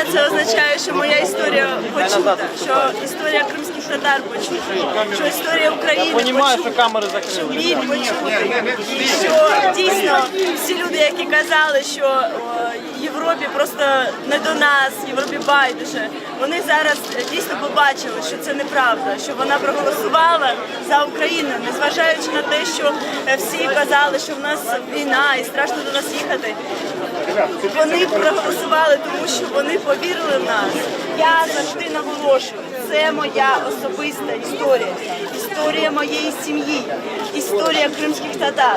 означає, що моя історія почута, що історія кримських татар почута, що історія України Понімаю, що камери закрили. Біль почути, і що дійсно всі люди, які казали, що о, Європі просто не до нас, Європі байдуже, вони зараз дійсно побачили, що це неправда, що вона проголосувала за Україну, незважаючи на те, що е, всі казали, що в нас війна і страшно до нас їхати. Вони проголосували, тому що вони повірили в нас. Я завжди наголошую, це моя особиста історія, історія моєї сім'ї, історія кримських татар.